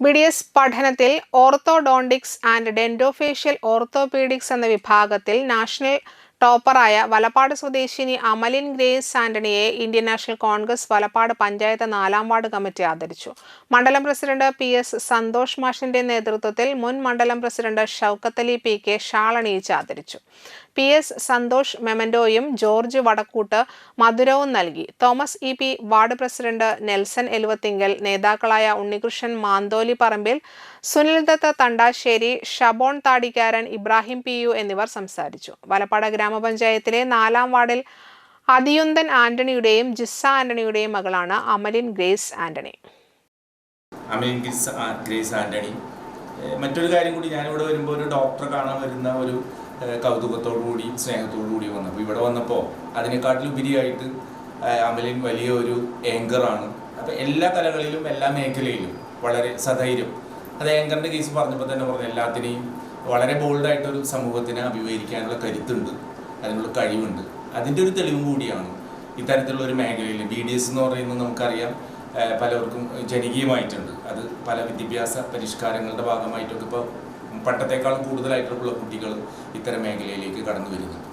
B D S പഠനത്തിൽ orthodontics and dentofacial orthopaedics എന്ന വിഭാഗത്തിൽ നാഷണൽ ടോപ്പറായ വലപ്പാട് സ്വദേശിനി Amalin grace ആന്റണിയെ Indian National Congress Valappad panchayat നാലാം വാർഡ് കമ്മിറ്റി ആദരിച്ചു. മണ്ഡലം പ്രസിഡന്റ് പി എസ് സന്തോഷ് മാഷിന്റെ നേതൃത്വത്തിൽ മുൻ മണ്ഡലം president Shoukathali P K shawl അണിയിച്ച് ആദരിച്ചു പി എസ് സന്തോഷ് മെമൻഡോയും ജോർജ് വടക്കൂട്ട് മധുരവും നൽകി. Thomas E P ward president Nelson Eluvathinkal നേതാക്കളായ ഉണ്ണികൃഷ്ണൻ മാന്തോലി പറമ്പിൽ സുനിൽ ദത്ത തണ്ടാശ്ശേരി ഷബോൺ താടിക്കാരൻ ഇബ്രാഹിം പി യു എന്നിവർ സംസാരിച്ചു. വലപ്പാട് ഗ്രാമപഞ്ചായത്തിലെ നാലാം വാർഡിൽ അതിയുന്തൻ ആന്റണിയുടെയും ജിസ്സ ആന്റണിയുടെയും മകളാണ് Amalin Grace Antony. Amalin Grace Antony ഏഹ് മറ്റൊരു കാര്യം കൂടി ഞാനിവിടെ വരുമ്പോൾ ഒരു ഡോക്ടറെ കാണാൻ വരുന്ന ഒരു കൗതുകത്തോടു കൂടിയും സ്നേഹത്തോടു കൂടിയും വന്നു അപ്പോൾ ഇവിടെ വന്നപ്പോൾ അതിനെക്കാട്ടിലുപരിയായിട്ട് അമലിൻ വലിയ ഒരു ഏങ്കറാണ് അപ്പോൾ എല്ലാ കലകളിലും എല്ലാ മേഖലയിലും വളരെ സധൈര്യം. അത് ഏങ്കറിന്റെ കേസ് പറഞ്ഞപ്പോൾ തന്നെ പറഞ്ഞു എല്ലാത്തിനെയും വളരെ ബോൾഡായിട്ടൊരു സമൂഹത്തിനെ അഭിമുഖീകരിക്കാനുള്ള കരുത്തുണ്ട് അതിനുള്ള കഴിവുണ്ട്. അതിന്റെ ഒരു തെളിവും കൂടിയാണ് ഇത്തരത്തിലുള്ള ഒരു മേഖലയിൽ. ബി ഡി എസ് എന്ന് പറയുന്നത് നമുക്കറിയാം പലർക്കും ജനകീയമായിട്ടുണ്ട്. പല വിദ്യാഭ്യാസ പരിഷ്കാരങ്ങളുടെ ഭാഗമായിട്ടൊക്കെ ഇപ്പോൾ പണ്ടത്തെക്കാളും കൂടുതലായിട്ടുള്ള കുട്ടികൾ ഇത്തരം മേഖലയിലേക്ക് കടന്നു വരുന്നുണ്ട്.